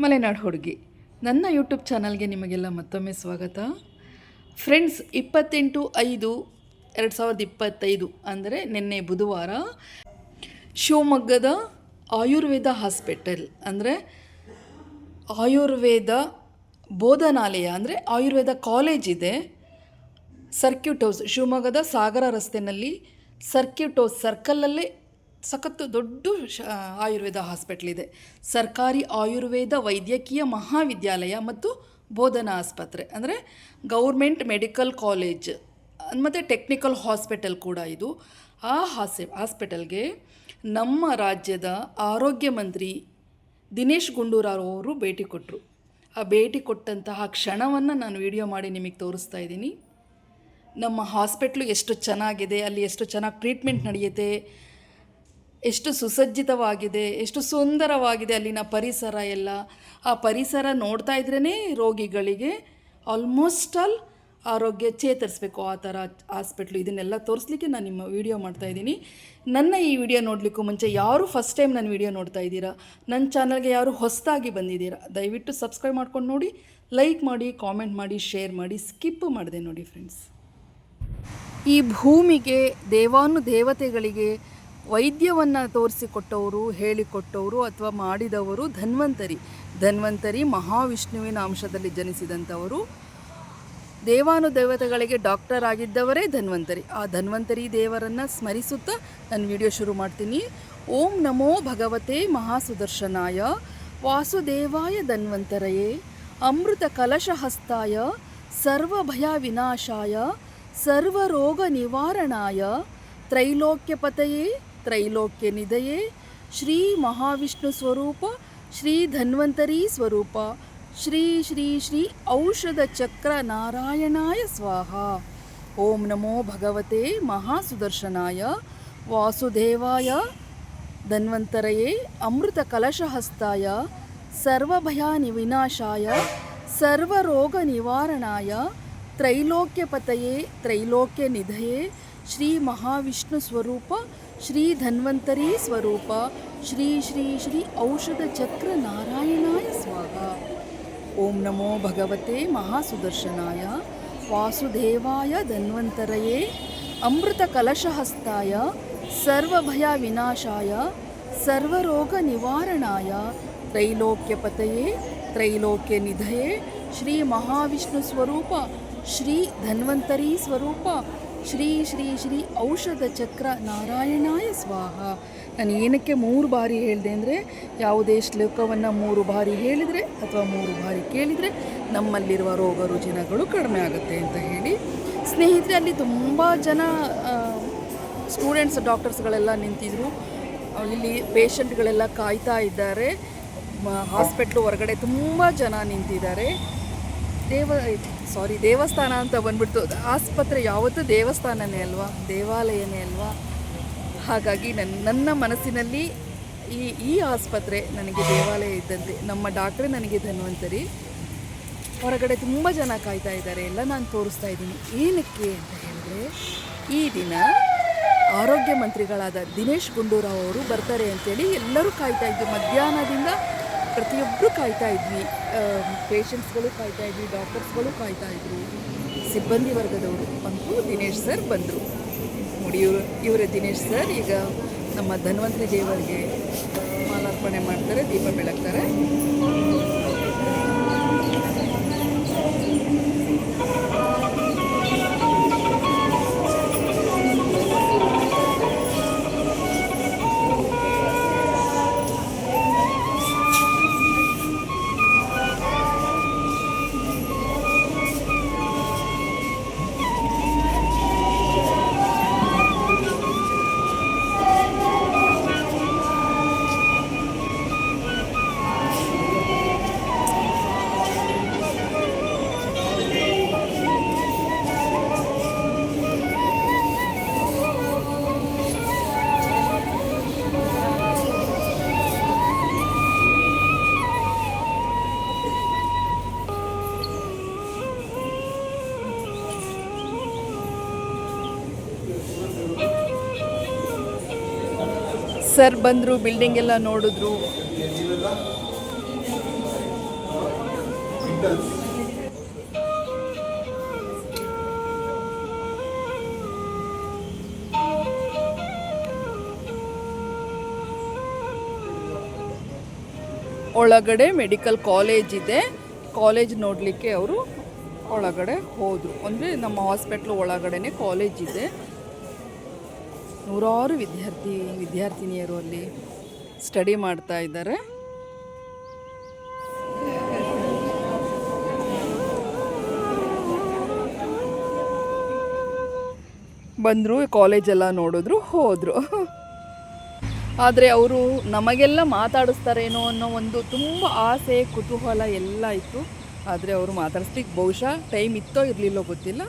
ಮಲೆನಾಡು ಹುಡುಗಿ. ನನ್ನ ಯೂಟ್ಯೂಬ್ ಚಾನಲ್ಗೆ ನಿಮಗೆಲ್ಲ ಮತ್ತೊಮ್ಮೆ ಸ್ವಾಗತ. ಫ್ರೆಂಡ್ಸ್ ಇಪ್ಪತ್ತೆಂಟು ಐದು ಎರಡು ಸಾವಿರದ ಇಪ್ಪತ್ತೈದು ಅಂದರೆ ನಿನ್ನೆ ಬುಧವಾರ ಶಿವಮೊಗ್ಗದ ಆಯುರ್ವೇದ ಹಾಸ್ಪಿಟಲ್ ಅಂದರೆ ಆಯುರ್ವೇದ ಬೋಧನಾಲಯ ಅಂದರೆ ಆಯುರ್ವೇದ ಕಾಲೇಜ್ ಇದೆ. ಸರ್ಕ್ಯೂಟ್ ಹೌಸ್ ಶಿವಮೊಗ್ಗದ ಸಾಗರ ರಸ್ತೆಯಲ್ಲಿ ಸರ್ಕ್ಯೂಟ್ ಹೌಸ್ ಸರ್ಕಲಲ್ಲೇ ಸಖತ್ತು ದೊಡ್ಡ ಶ ಆಯುರ್ವೇದ ಹಾಸ್ಪಿಟ್ಲ್ ಇದೆ ಸರ್ಕಾರಿ ಆಯುರ್ವೇದ ವೈದ್ಯಕೀಯ ಮಹಾವಿದ್ಯಾಲಯ ಮತ್ತು ಬೋಧನಾ ಆಸ್ಪತ್ರೆ. ಅಂದರೆ ಗೌರ್ಮೆಂಟ್ ಮೆಡಿಕಲ್ ಕಾಲೇಜ್, ಮತ್ತು ಟೆಕ್ನಿಕಲ್ ಹಾಸ್ಪಿಟಲ್ ಕೂಡ ಇದು. ಆ ಹಾಸಿ ಹಾಸ್ಪಿಟಲ್ಗೆ ನಮ್ಮ ರಾಜ್ಯದ ಆರೋಗ್ಯ ಮಂತ್ರಿ ದಿನೇಶ್ ಗುಂಡೂರಾವ್ ಅವರು ಭೇಟಿ ಕೊಟ್ಟರು ಆ ಭೇಟಿ ಕೊಟ್ಟಂತಹ ಕ್ಷಣವನ್ನು ನಾನು ವಿಡಿಯೋ ಮಾಡಿ ನಿಮಗೆ ತೋರಿಸ್ತಾ ಇದ್ದೀನಿ. ನಮ್ಮ ಹಾಸ್ಪಿಟ್ಲು ಎಷ್ಟು ಚೆನ್ನಾಗಿದೆ, ಅಲ್ಲಿ ಎಷ್ಟು ಚೆನ್ನಾಗಿ ಟ್ರೀಟ್ಮೆಂಟ್ ನಡೆಯುತ್ತೆ ಎಷ್ಟು ಸುಸಜ್ಜಿತವಾಗಿದೆ, ಎಷ್ಟು ಸುಂದರವಾಗಿದೆ ಅಲ್ಲಿನ ಪರಿಸರ ಎಲ್ಲ. ಆ ಪರಿಸರ ನೋಡ್ತಾ ಇದ್ರೇ ರೋಗಿಗಳಿಗೆ ಆಲ್ಮೋಸ್ಟ್ ಆಲ್ ಆರೋಗ್ಯ ಚೇತರಿಸ್ಬೇಕು ಆ ಥರ ಹಾಸ್ಪಿಟ್ಲು ಇದನ್ನೆಲ್ಲ ತೋರಿಸ್ಲಿಕ್ಕೆ ನಾನು ನಿಮ್ಮ ವಿಡಿಯೋ ಮಾಡ್ತಾ ಇದ್ದೀನಿ. ನನ್ನ ಈ ವಿಡಿಯೋ ನೋಡಲಿಕ್ಕೂ ಮುಂಚೆ ಯಾರು ಫಸ್ಟ್ ಟೈಮ್ ನನ್ನ ವಿಡಿಯೋ ನೋಡ್ತಾ ಇದ್ದೀರಾ? ನನ್ನ ಚಾನಲ್ಗೆ ಯಾರು ಹೊಸದಾಗಿ ಬಂದಿದ್ದೀರಾ? ದಯವಿಟ್ಟು ಸಬ್ಸ್ಕ್ರೈಬ್ ಮಾಡ್ಕೊಂಡು ನೋಡಿ ಲೈಕ್ ಮಾಡಿ ಕಾಮೆಂಟ್ ಮಾಡಿ ಶೇರ್ ಮಾಡಿ ಸ್ಕಿಪ್ ಮಾಡಿದೆ ನೋಡಿ ಫ್ರೆಂಡ್ಸ್ ಈ ಭೂಮಿಗೆ ದೇವಾನು ದೇವತೆಗಳಿಗೆ ವೈದ್ಯವನ್ನು ತೋರಿಸಿಕೊಟ್ಟವರು, ಹೇಳಿಕೊಟ್ಟವರು ಅಥವಾ ಮಾಡಿದವರು ಧನ್ವಂತರಿ. ಧನ್ವಂತರಿ ಮಹಾವಿಷ್ಣುವಿನ ಅಂಶದಲ್ಲಿ ಜನಿಸಿದಂಥವರು. ದೇವಾನು ದೇವತೆಗಳಿಗೆ ಡಾಕ್ಟರ್ ಆಗಿದ್ದವರೇ ಧನ್ವಂತರಿ. ಆ ಧನ್ವಂತರಿ ದೇವರನ್ನು ಸ್ಮರಿಸುತ್ತಾ ನಾನು ವಿಡಿಯೋ ಶುರು ಮಾಡ್ತೀನಿ. ಓಂ ನಮೋ ಭಗವತೆ ಮಹಾಸುದರ್ಶನಾಯ. ವಾಸುದೇವಾಯ ಧನ್ವಂತರಯೇ. ಅಮೃತ ಕಲಶಹಸ್ತಾಯ. ಸರ್ವಭಯ ವಿನಾಶಾಯ. ಸರ್ವರೋಗ ನಿವಾರಣಾಯ. ತ್ರೈಲೋಕ್ಯಪತಯೇ. ತ್ರೈಲೋಕ್ಯ ನಿಧಯೇ ಶ್ರೀ ಮಹಾವಿಷ್ಣು ಸ್ವರೂಪ, ಶ್ರೀ ಧನ್ವಂತರಿ ಸ್ವರೂಪ, ಶ್ರೀ ಶ್ರೀ ಶ್ರೀ ಔಷಧ ಚಕ್ರ ನಾರಾಯಣಾಯ ಸ್ವಾಹ. ಓಂ ನಮೋ ಭಗವತೆ ಮಹಾಸುದರ್ಶನಾಯ. ವಾಸುದೇವಾಯ. ಧನ್ವಂತರಯೇ ಅಮೃತ ಕಲಶಹಸ್ತಾಯ. ಸರ್ವಭಯಾನಿ ವಿನಾಶಾಯ. ಸರ್ವರೋಗ ನಿವಾರಣಾಯ. ತ್ರೈಲೋಕ್ಯಪತಯೇ ತ್ರೈಲೋಕ್ಯ ನಿಧಯೇ ಶ್ರೀ ಮಹಾವಿಷ್ಣು ಸ್ವರೂಪ ಶ್ರೀ ಧನ್ವಂತರಿ ಸ್ವರೂಪ, ಶ್ರೀ ಶ್ರೀ ಶ್ರೀ ಔಷಧ ಚಕ್ರ ನಾರಾಯಣಾಯ ಸ್ವಾಹ ಓಂ ನಮೋ ಭಗವತೆ ಮಹಾಸುದರ್ಶನಾಯ, ವಾಸುದೇವಾಯ ಧನ್ವಂತರಯೇ, ಅಮೃತ ಕಲಶಹಸ್ತಾಯ ಸರ್ವಭಯ ವಿನಾಶಾಯ ಸರ್ವರೋಗ ನಿವಾರಣಾಯ ತ್ರೈಲೋಕ್ಯಪತಯೇ ತ್ರೈಲೋಕ್ಯ ನಿಧಯೇ, ಶ್ರೀ ಮಹಾವಿಷ್ಣು ಸ್ವರೂಪ, ಶ್ರೀ ಧನ್ವಂತರಿ ಸ್ವರೂಪ ಶ್ರೀ ಶ್ರೀ ಶ್ರೀ ಔಷಧ ಚಕ್ರ ನಾರಾಯಣಾಯ ಸ್ವಾಹ. ನಾನು ಏನಕ್ಕೆ ಮೂರು ಬಾರಿ ಹೇಳಿದೆ ಅಂದರೆ, ಯಾವುದೇ ಶ್ಲೋಕವನ್ನು ಮೂರು ಬಾರಿ ಹೇಳಿದರೆ ಅಥವಾ ಮೂರು ಬಾರಿ ಕೇಳಿದರೆ ನಮ್ಮಲ್ಲಿರುವ ರೋಗ ರುಜಿನಗಳು ಕಡಿಮೆ ಆಗುತ್ತೆ ಅಂತ ಹೇಳಿ. ಸ್ನೇಹಿತರೆ, ಅಲ್ಲಿ ತುಂಬ ಜನ ಸ್ಟೂಡೆಂಟ್ಸ್, ಡಾಕ್ಟರ್ಸ್ಗಳೆಲ್ಲ ನಿಂತಿದ್ರು. ಇಲ್ಲಿ ಪೇಷಂಟ್ಗಳೆಲ್ಲ ಕಾಯ್ತಾ ಇದ್ದಾರೆ. ಹಾಸ್ಪಿಟ್ಲು ಹೊರಗಡೆ ತುಂಬ ಜನ ನಿಂತಿದ್ದಾರೆ. ದೇವ ಸಾರಿ, ದೇವಸ್ಥಾನ ಅಂತ ಬಂದ್ಬಿಡ್ತು. ಆಸ್ಪತ್ರೆ ಯಾವತ್ತೂ ದೇವಸ್ಥಾನನೇ ಅಲ್ವಾ? ದೇವಾಲಯನೇ ಅಲ್ವಾ? ಹಾಗಾಗಿ ನನ್ನ ನನ್ನ ಮನಸ್ಸಿನಲ್ಲಿ ಈ ಈ ಆಸ್ಪತ್ರೆ ನನಗೆ ದೇವಾಲಯ ಇದ್ದಂತೆ, ನಮ್ಮ ಡಾಕ್ಟ್ರೆ ನನಗೆ ಧನ್ವಂತರಿ. ಹೊರಗಡೆ ತುಂಬ ಜನ ಕಾಯ್ತಾ ಇದ್ದಾರೆ, ಎಲ್ಲ ನಾನು ತೋರಿಸ್ತಾ ಇದ್ದೀನಿ. ಏನಕ್ಕೆ ಅಂತ ಹೇಳಿದ್ರೆ, ಈ ದಿನ ಆರೋಗ್ಯ ಮಂತ್ರಿಗಳಾದ ದಿನೇಶ್ ಗುಂಡೂರಾವ್ ಅವರು ಬರ್ತಾರೆ ಅಂತೇಳಿ ಎಲ್ಲರೂ ಕಾಯ್ತಾ ಇದ್ದು ಮಧ್ಯಾಹ್ನದಿಂದ ಪ್ರತಿಯೊಬ್ಬರು ಕಾಯ್ತಾ ಇದ್ವಿ. ಪೇಷಂಟ್ಸ್ಗಳು ಕಾಯ್ತಾ ಇದ್ವಿ ಡಾಕ್ಟರ್ಸ್ಗಳು ಕಾಯ್ತಾ ಇದ್ರು ಸಿಬ್ಬಂದಿ ವರ್ಗದವರು ಅಂತೂ ದಿನೇಶ್ ಸರ್ ಬಂದರು. ನೋಡಿ, ಇವರು, ಇವರೇ ದಿನೇಶ್ ಸರ್ ಈಗ ನಮ್ಮ ಧನ್ವಂತರಿ ದೇವರಿಗೆ ಮಾಲಾರ್ಪಣೆ ಮಾಡ್ತಾರೆ, ದೀಪ ಬೆಳಗ್ತಾರೆ. ಸರ್ ಬಂದರು ಬಿಲ್ಡಿಂಗ್ ಎಲ್ಲ ನೋಡಿದ್ರು. ಒಳಗಡೆ ಮೆಡಿಕಲ್ ಕಾಲೇಜ್ ಇದೆ. ಕಾಲೇಜ್ ನೋಡಲಿಕ್ಕೆ ಅವರು ಒಳಗಡೆ ಹೋದರು. ಅಂದರೆ ನಮ್ಮ ಹಾಸ್ಪಿಟ್ಲ್ ಒಳಗಡೆ ಕಾಲೇಜ್ ಇದೆ. ನೂರಾರು ವಿದ್ಯಾರ್ಥಿ ವಿದ್ಯಾರ್ಥಿನಿಯರು ಅಲ್ಲಿ ಸ್ಟಡಿ ಮಾಡ್ತಾ ಇದ್ದಾರೆ. ಬಂದರು ಕಾಲೇಜೆಲ್ಲ ನೋಡಿದ್ರು, ಹೋದರು. ಆದರೆ ಅವರು ನಮಗೆಲ್ಲ ಮಾತಾಡಿಸ್ತಾರೇನೋ ಅನ್ನೋ ಒಂದು ತುಂಬ ಆಸೆ, ಕುತೂಹಲ ಎಲ್ಲ ಇತ್ತು. ಆದರೆ ಅವರು ಮಾತಾಡಿಸ್ಲಿಕ್ಕೆ ಬಹುಶಃ ಟೈಮ್ ಇತ್ತೋ ಇರಲಿಲ್ಲೋ ಗೊತ್ತಿಲ್ಲ.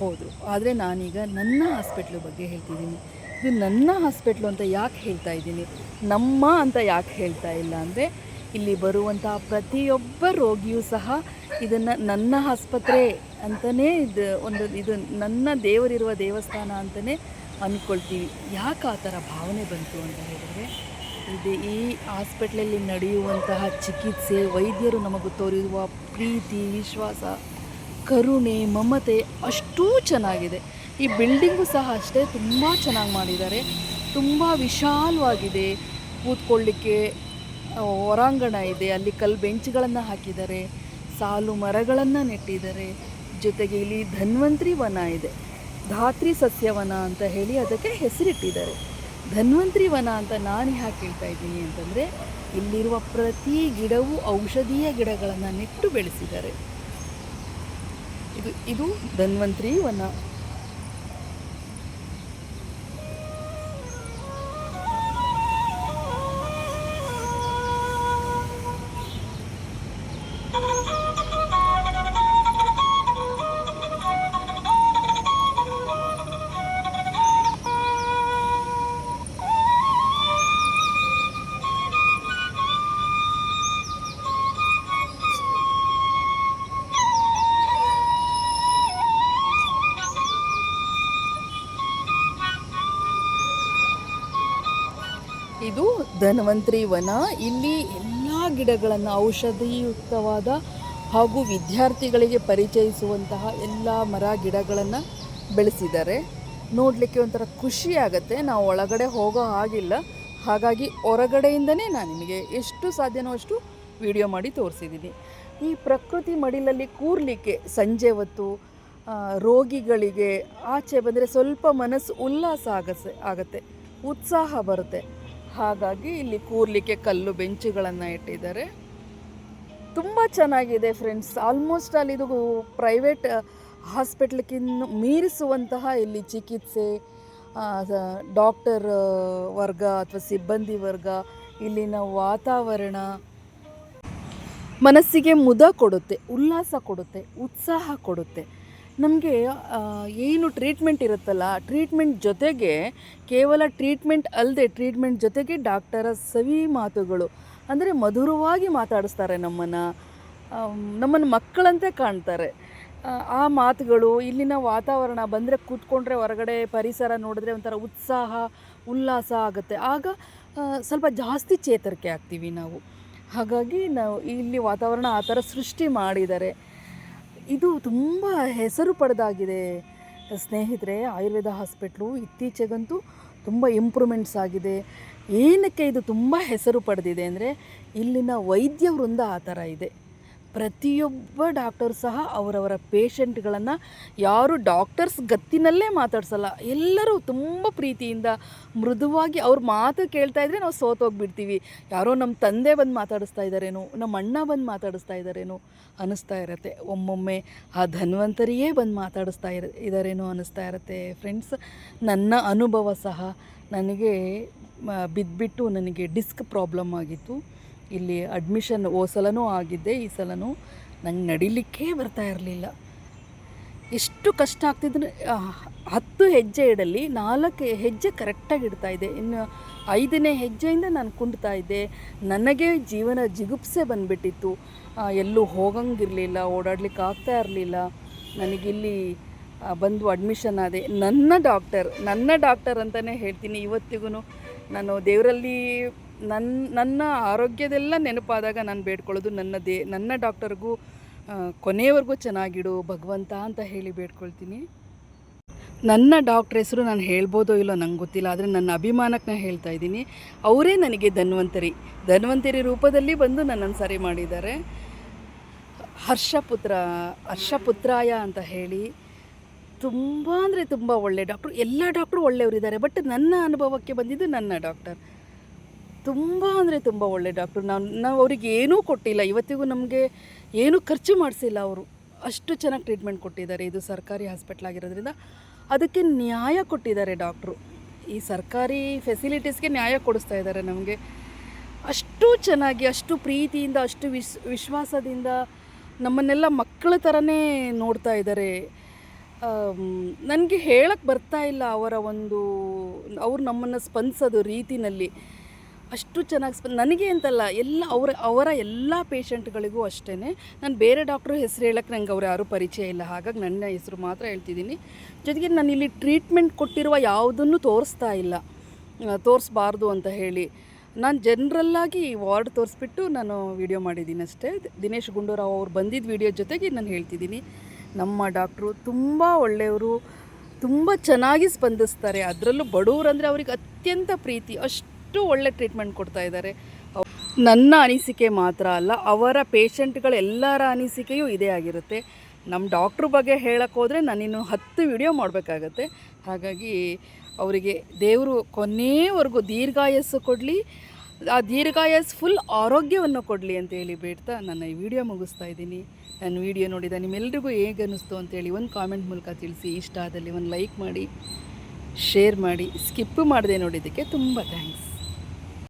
ಹೋದರು. ಆದರೆ ನಾನೀಗ ನನ್ನ ಹಾಸ್ಪಿಟ್ಲ್ ಬಗ್ಗೆ ಹೇಳ್ತಿದ್ದೀನಿ. ಇದು ನನ್ನ ಹಾಸ್ಪಿಟ್ಲು ಅಂತ ಯಾಕೆ ಹೇಳ್ತಾ ಇದ್ದೀನಿ? ನಮ್ಮ ಅಂತ ಯಾಕೆ ಹೇಳ್ತಾ ಇಲ್ಲ ಅಂದರೆ ಇಲ್ಲಿ ಬರುವಂಥ ಪ್ರತಿಯೊಬ್ಬ ರೋಗಿಯೂ ಸಹ ಇದನ್ನು ನನ್ನ ಆಸ್ಪತ್ರೆ ಅಂತಲೇ ಇದು ಒಂದು ಇದು ನನ್ನ ದೇವರಿರುವ ದೇವಸ್ಥಾನ ಅಂತಲೇ ಅಂದ್ಕೊಳ್ತೀವಿ. ಯಾಕೆ ಆ ಥರ ಭಾವನೆ ಬಂತು ಅಂತ ಹೇಳಿದರೆ, ಇದು ಈ ಹಾಸ್ಪಿಟ್ಲಲ್ಲಿ ನಡೆಯುವಂತಹ ಚಿಕಿತ್ಸೆ ವೈದ್ಯರು ನಮಗೆ ತೋರಿರುವ ಪ್ರೀತಿ, ವಿಶ್ವಾಸ, ಕರುಣೆ, ಮಮತೆ ಅಷ್ಟೂ ಚೆನ್ನಾಗಿದೆ. ಈ ಬಿಲ್ಡಿಂಗು ಸಹ ಅಷ್ಟೇ ತುಂಬ ಚೆನ್ನಾಗಿ ಮಾಡಿದ್ದಾರೆ. ತುಂಬ ವಿಶಾಲವಾಗಿದೆ. ಕೂತ್ಕೊಳ್ಳಿಕ್ಕೆ ಹೊರಾಂಗಣ ಇದೆ. ಅಲ್ಲಿ ಕಲ್ಲು ಬೆಂಚ್ಗಳನ್ನು ಹಾಕಿದ್ದಾರೆ. ಸಾಲು ಮರಗಳನ್ನು ನೆಟ್ಟಿದ್ದಾರೆ. ಜೊತೆಗೆ ಇಲ್ಲಿ ಧನ್ವಂತ್ರಿ ವನ ಇದೆ. ಧಾತ್ರಿ ಸಸ್ಯವನ ಅಂತ ಹೇಳಿ ಅದಕ್ಕೆ ಹೆಸರಿಟ್ಟಿದ್ದಾರೆ. ಧನ್ವಂತ್ರಿ ವನ ಅಂತ ನಾನು ಯಾಕೆ ಹೇಳ್ತಾ ಇದ್ದೀನಿ ಅಂತಂದರೆ, ಇಲ್ಲಿರುವ ಪ್ರತಿ ಗಿಡವೂ ಔಷಧೀಯ ಗಿಡಗಳನ್ನು ನೆಟ್ಟು ಬೆಳೆಸಿದ್ದಾರೆ. ಇದು ಇದು ಧನ್ವಂತ್ರಿ ವನ. ಧನ್ವಂತ್ರಿ ವನ. ಇಲ್ಲಿ ಎಲ್ಲ ಗಿಡಗಳನ್ನು ಔಷಧಿಯುಕ್ತವಾದ ಹಾಗೂ ವಿದ್ಯಾರ್ಥಿಗಳಿಗೆ ಪರಿಚಯಿಸುವಂತಹ ಎಲ್ಲ ಮರ ಗಿಡಗಳನ್ನು ಬೆಳೆಸಿದ್ದಾರೆ. ನೋಡಲಿಕ್ಕೆ ಒಂಥರ ಖುಷಿ ಆಗುತ್ತೆ. ನಾವು ಒಳಗಡೆ ಹೋಗೋ ಹಾಗಿಲ್ಲ. ಹಾಗಾಗಿ ಹೊರಗಡೆಯಿಂದನೇ ನಾನು ನಿಮಗೆ ಎಷ್ಟು ಸಾಧ್ಯನೋ ಅಷ್ಟು ವಿಡಿಯೋ ಮಾಡಿ ತೋರಿಸಿದ್ದೀನಿ ಈ ಪ್ರಕೃತಿ ಮಡಿಲಲ್ಲಿ ಕೂರಲಿಕ್ಕೆ ಸಂಜೆ ಹೊತ್ತು ರೋಗಿಗಳಿಗೆ ಆಚೆ ಬಂದರೆ ಸ್ವಲ್ಪ ಮನಸ್ಸು ಉಲ್ಲಾಸ ಆಗಸೆ, ಆಗತ್ತೆ. ಉತ್ಸಾಹ ಬರುತ್ತೆ. ಹಾಗಾಗಿ ಇಲ್ಲಿ ಕೂರಲಿಕ್ಕೆ ಕಲ್ಲು ಬೆಂಚುಗಳನ್ನು ಇಟ್ಟಿದ್ದಾರೆ. ತುಂಬ ಚೆನ್ನಾಗಿದೆ ಫ್ರೆಂಡ್ಸ್. ಆಲ್ಮೋಸ್ಟ್ ಅಲ್ಲಿ ಇದು ಪ್ರೈವೇಟ್ ಹಾಸ್ಪಿಟ್ಲಕ್ಕಿನ್ನು ಮೀರಿಸುವಂತಹ ಇಲ್ಲಿ ಚಿಕಿತ್ಸೆ ಡಾಕ್ಟರ್ ವರ್ಗ ಅಥವಾ ಸಿಬ್ಬಂದಿ ವರ್ಗ, ಇಲ್ಲಿನ ವಾತಾವರಣ ಮನಸ್ಸಿಗೆ ಮುದ ಕೊಡುತ್ತೆ, ಉಲ್ಲಾಸ ಕೊಡುತ್ತೆ, ಉತ್ಸಾಹ ಕೊಡುತ್ತೆ. ನಮಗೆ ಏನು ಟ್ರೀಟ್ಮೆಂಟ್ ಇರುತ್ತಲ್ಲ ಟ್ರೀಟ್ಮೆಂಟ್ ಜೊತೆಗೆ ಕೇವಲ ಟ್ರೀಟ್ಮೆಂಟ್ ಅಲ್ಲದೆ ಟ್ರೀಟ್ಮೆಂಟ್ ಜೊತೆಗೆ ಡಾಕ್ಟರ ಸವಿ ಮಾತುಗಳು. ಅಂದರೆ ಮಧುರವಾಗಿ ಮಾತಾಡಿಸ್ತಾರೆ ನಮ್ಮನ್ನು. ನಮ್ಮನ್ನು ಮಕ್ಕಳಂತೆ ಕಾಣ್ತಾರೆ. ಆ, ಮಾತುಗಳು ಇಲ್ಲಿನ ವಾತಾವರಣ ಬಂದರೆ ಕೂತ್ಕೊಂಡ್ರೆ ಹೊರಗಡೆ ಪರಿಸರ ನೋಡಿದ್ರೆ ಒಂಥರ ಉತ್ಸಾಹ ಉಲ್ಲಾಸ ಆಗುತ್ತೆ. ಆಗ ಸ್ವಲ್ಪ ಜಾಸ್ತಿ ಚೇತರಿಕೆ ಆಗ್ತೀವಿ ನಾವು. ಹಾಗಾಗಿ ನಾವು ಇಲ್ಲಿ ವಾತಾವರಣ ಆ ಥರ ಸೃಷ್ಟಿ ಮಾಡಿದ್ದಾರೆ ಇದು ತುಂಬ ಹೆಸರು ಪಡೆದಾಗಿದೆ. ಸ್ನೇಹಿತರೆ, ಆಯುರ್ವೇದ ಹಾಸ್ಪಿಟ್ಲು ಇತ್ತೀಚೆಗಂತೂ ತುಂಬ ಇಂಪ್ರೂವ್ಮೆಂಟ್ಸ್ ಆಗಿದೆ. ಏನಕ್ಕೆ ಇದು ತುಂಬ ಹೆಸರು ಪಡೆದಿದೆ ಅಂದರೆ, ಇಲ್ಲಿನ ವೈದ್ಯ ವೃಂದ ಆ ಥರ ಇದೆ. ಪ್ರತಿಯೊಬ್ಬ ಡಾಕ್ಟರ್ ಸಹ ಅವರವರ ಪೇಷಂಟ್ಗಳನ್ನು ಯಾರು ಡಾಕ್ಟರ್ಸ್ ಗತ್ತಿನಲ್ಲೇ ಮಾತಾಡ್ಸಲ್ಲ. ಎಲ್ಲರೂ ತುಂಬ ಪ್ರೀತಿಯಿಂದ ಮೃದುವಾಗಿ ಅವ್ರ ಮಾತು ಕೇಳ್ತಾ ಇದ್ರೆ ನಾವು ಸೋತೋಗ್ಬಿಡ್ತೀವಿ ಯಾರೋ ನಮ್ಮ ತಂದೆ ಬಂದು ಮಾತಾಡಿಸ್ತಾ ಇದ್ದಾರೇನೋ, ನಮ್ಮ ಅಣ್ಣ ಬಂದು ಮಾತಾಡಿಸ್ತಾ ಇದ್ದಾರೇನೋ ಅನ್ನಿಸ್ತಾ ಇರತ್ತೆ. ಒಮ್ಮೊಮ್ಮೆ ಆ ಧನ್ವಂತರಿಯೇ ಬಂದು ಮಾತಾಡಿಸ್ತಾ ಇರ ಇದ್ದಾರೇನೋ ಅನ್ನಿಸ್ತಾ ಇರತ್ತೆ. ಫ್ರೆಂಡ್ಸ್, ನನ್ನ ಅನುಭವ ಸಹ ನನಗೆ ಬಿದ್ದುಬಿಟ್ಟು ನನಗೆ ಡಿಸ್ಕ್ ಪ್ರಾಬ್ಲಮ್ ಆಗಿತ್ತು. ಇಲ್ಲಿ ಅಡ್ಮಿಷನ್ ಓ ಸಲನೂ ಆಗಿದ್ದೆ, ಈ ಸಲನೂ ನಂಗೆ ನಡಿಲಿಕ್ಕೇ ಬರ್ತಾ ಇರಲಿಲ್ಲ. ಎಷ್ಟು ಕಷ್ಟ ಆಗ್ತಿದ್ರೆ ಹತ್ತು ಹೆಜ್ಜೆ ಇಡಲಿ, ನಾಲ್ಕು ಹೆಜ್ಜೆ ಕರೆಕ್ಟಾಗಿ ಇಡ್ತಾ ಇದ್ದೆ. ಇನ್ನು ಐದನೇ ಹೆಜ್ಜೆಯಿಂದ ನಾನು ಕುಂಡ್ತಾ ಇದ್ದೆ. ನನಗೆ ಜೀವನ ಜಿಗುಪ್ಸೆ ಬಂದುಬಿಟ್ಟಿತ್ತು. ಎಲ್ಲೂ ಹೋಗಂಗಿರಲಿಲ್ಲ, ಓಡಾಡ್ಲಿಕ್ಕೆ ಆಗ್ತಾ ಇರಲಿಲ್ಲ. ನನಗಿಲ್ಲಿ ಬಂದು ಅಡ್ಮಿಷನ್ ಆದೆ. ನನ್ನ ಡಾಕ್ಟರ್ ನನ್ನ ಡಾಕ್ಟರ್ ಅಂತಲೇ ಹೇಳ್ತೀನಿ ಇವತ್ತಿಗೂ ನಾನು ದೇವರಲ್ಲಿ ನನ್ನ ನನ್ನ ಆರೋಗ್ಯದೆಲ್ಲ ನೆನಪಾದಾಗ ನಾನು ಬೇಡ್ಕೊಳ್ಳೋದು ನನ್ನ ದೇ, ನನ್ನ ಡಾಕ್ಟರ್ಗೂ ಕೊನೆಯವರೆಗೂ ಚೆನ್ನಾಗಿಡು, ಭಗವಂತ ಅಂತ ಹೇಳಿ ಬೇಡ್ಕೊಳ್ತೀನಿ. ನನ್ನ ಡಾಕ್ಟ್ರ್ ಹೆಸರು ನಾನು ಹೇಳ್ಬೋದೋ ಇಲ್ಲೋ ನಂಗೆ ಗೊತ್ತಿಲ್ಲ, ಆದರೆ ನನ್ನ ಅಭಿಮಾನಕ್ಕೆ ಹೇಳ್ತಾ ಇದ್ದೀನಿ. ಅವರೇ ನನಗೆ ಧನ್ವಂತರಿ. ಧನ್ವಂತರಿ ರೂಪದಲ್ಲಿ ಬಂದು ನನ್ನನ್ನು ಸರಿ ಮಾಡಿದ್ದಾರೆ. ಹರ್ಷಪುತ್ರ ಹರ್ಷಪುತ್ರಾಯ ಅಂತ ಹೇಳಿ, ತುಂಬ ಅಂದರೆ ತುಂಬ ಒಳ್ಳೆಯ ಡಾಕ್ಟ್ರು. ಎಲ್ಲ ಡಾಕ್ಟ್ರು ಒಳ್ಳೆಯವರಿದ್ದಾರೆ, ಬಟ್ ನನ್ನ ಅನುಭವಕ್ಕೆ ಬಂದಿದ್ದು ನನ್ನ ಡಾಕ್ಟರ್. ತುಂಬ ಅಂದರೆ ತುಂಬ ಒಳ್ಳೆ ಡಾಕ್ಟ್ರು ನಾನು, ನಾವು ಅವ್ರಿಗೆ ಏನೂ ಕೊಟ್ಟಿಲ್ಲ. ಇವತ್ತಿಗೂ ನಮಗೆ ಏನೂ ಖರ್ಚು ಮಾಡಿಸಿಲ್ಲ ಅವರು. ಅಷ್ಟು ಚೆನ್ನಾಗಿ ಟ್ರೀಟ್ಮೆಂಟ್ ಕೊಟ್ಟಿದ್ದಾರೆ. ಇದು ಸರ್ಕಾರಿ ಹಾಸ್ಪಿಟ್ಲ್ ಆಗಿರೋದ್ರಿಂದ ಅದಕ್ಕೆ ನ್ಯಾಯ ಕೊಟ್ಟಿದ್ದಾರೆ ಡಾಕ್ಟ್ರು ಈ ಸರ್ಕಾರಿ ಫೆಸಿಲಿಟೀಸ್ಗೆ ನ್ಯಾಯ ಕೊಡಿಸ್ತಾ ಇದ್ದಾರೆ ನಮಗೆ. ಅಷ್ಟು ಚೆನ್ನಾಗಿ, ಅಷ್ಟು ಪ್ರೀತಿಯಿಂದ, ಅಷ್ಟು ವಿಶ್, ವಿಶ್ವಾಸದಿಂದ ನಮ್ಮನ್ನೆಲ್ಲ ಮಕ್ಕಳ ಥರನೇ ನೋಡ್ತಾ ಇದ್ದಾರೆ. ನನಗೆ ಹೇಳಕ್ಕೆ ಬರ್ತಾ ಇಲ್ಲ ಅವರ ಒಂದು, ಅವ್ರು ನಮ್ಮನ್ನು ಸ್ಪಂದಿಸೋದು ರೀತಿನಲ್ಲಿ. ಅಷ್ಟು ಚೆನ್ನಾಗಿ ಸ್ಪ, ನನಗೆ ಅಂತಲ್ಲ, ಎಲ್ಲ ಅವರ ಅವರ ಎಲ್ಲ ಪೇಷಂಟ್ಗಳಿಗೂ ಅಷ್ಟೇ ನಾನು ಬೇರೆ ಡಾಕ್ಟ್ರು ಹೆಸರು ಹೇಳಕ್ಕೆ ನಂಗೆ ಅವ್ರು ಯಾರೂ ಪರಿಚಯ ಇಲ್ಲ. ಹಾಗಾಗಿ ನನ್ನ ಹೆಸರು ಮಾತ್ರ ಹೇಳ್ತಿದ್ದೀನಿ. ಜೊತೆಗೆ ನಾನು ಇಲ್ಲಿ ಟ್ರೀಟ್ಮೆಂಟ್ ಕೊಟ್ಟಿರುವ ಯಾವುದನ್ನು ತೋರಿಸ್ತಾ ಇಲ್ಲ. ತೋರಿಸ್ಬಾರ್ದು ಅಂತ ಹೇಳಿ. ನಾನು ಜನ್ರಲ್ಲಾಗಿ ವಾರ್ಡ್ ತೋರಿಸ್ಬಿಟ್ಟು ನಾನು ವಿಡಿಯೋ ಮಾಡಿದ್ದೀನಿ ಅಷ್ಟೇ. ದಿನೇಶ್ ಗುಂಡೂರಾವ್ ಅವ್ರು ಬಂದಿದ್ದ ವಿಡಿಯೋ ಜೊತೆಗೆ ನಾನು ಹೇಳ್ತಿದ್ದೀನಿ. ನಮ್ಮ ಡಾಕ್ಟ್ರು ತುಂಬ ಒಳ್ಳೆಯವರು, ತುಂಬ ಚೆನ್ನಾಗಿ ಸ್ಪಂದಿಸ್ತಾರೆ. ಅದರಲ್ಲೂ ಬಡವರು ಅಂದರೆ ಅವ್ರಿಗೆ ಅತ್ಯಂತ ಪ್ರೀತಿ. ಅಷ್ಟು ಒಳ್ಳೆ ಟ್ರೀಟ್ಮೆಂಟ್ ಕೊಡ್ತಾ ಇದ್ದಾರೆ. ನನ್ನ ಅನಿಸಿಕೆ ಮಾತ್ರ ಅಲ್ಲ, ಅವರ ಪೇಷಂಟ್ಗಳೆಲ್ಲರ ಅನಿಸಿಕೆಯೂ ಇದೇ ಆಗಿರುತ್ತೆ. ನಮ್ಮ ಡಾಕ್ಟ್ರ್ ಬಗ್ಗೆ ಹೇಳಕ್ಕೆ ಹೋದರೆ ನಾನಿನ್ನು ಹತ್ತು ವಿಡಿಯೋ ಮಾಡಬೇಕಾಗತ್ತೆ. ಹಾಗಾಗಿ ಅವರಿಗೆ ದೇವರು ಕೊನೆಯವರೆಗೂ ದೀರ್ಘಾಯಸ್ಸು ಕೊಡಲಿ, ಆ ದೀರ್ಘಾಯಸ್ ಫುಲ್ ಆರೋಗ್ಯವನ್ನು ಕೊಡಲಿ ಅಂತ ಹೇಳಿ ಬೇಡ್ತಾ ನನ್ನ ಈ ವಿಡಿಯೋ ಮುಗಿಸ್ತಾ ಇದ್ದೀನಿ. ನನ್ನ ವಿಡಿಯೋ ನೋಡಿದ ನಿಮ್ಮೆಲ್ರಿಗೂ ಹೇಗೆ ಅನ್ನಿಸ್ತು ಅಂತೇಳಿ ಒಂದು ಕಾಮೆಂಟ್ ಮೂಲಕ ತಿಳಿಸಿ. ಇಷ್ಟ ಆದಲ್ಲಿ ಒಂದು ಲೈಕ್ ಮಾಡಿ ಶೇರ್ ಮಾಡಿ ಸ್ಕಿಪ್ ಮಾಡಿದೆ ನೋಡಿದ್ದಕ್ಕೆ ತುಂಬ ಥ್ಯಾಂಕ್ಸ್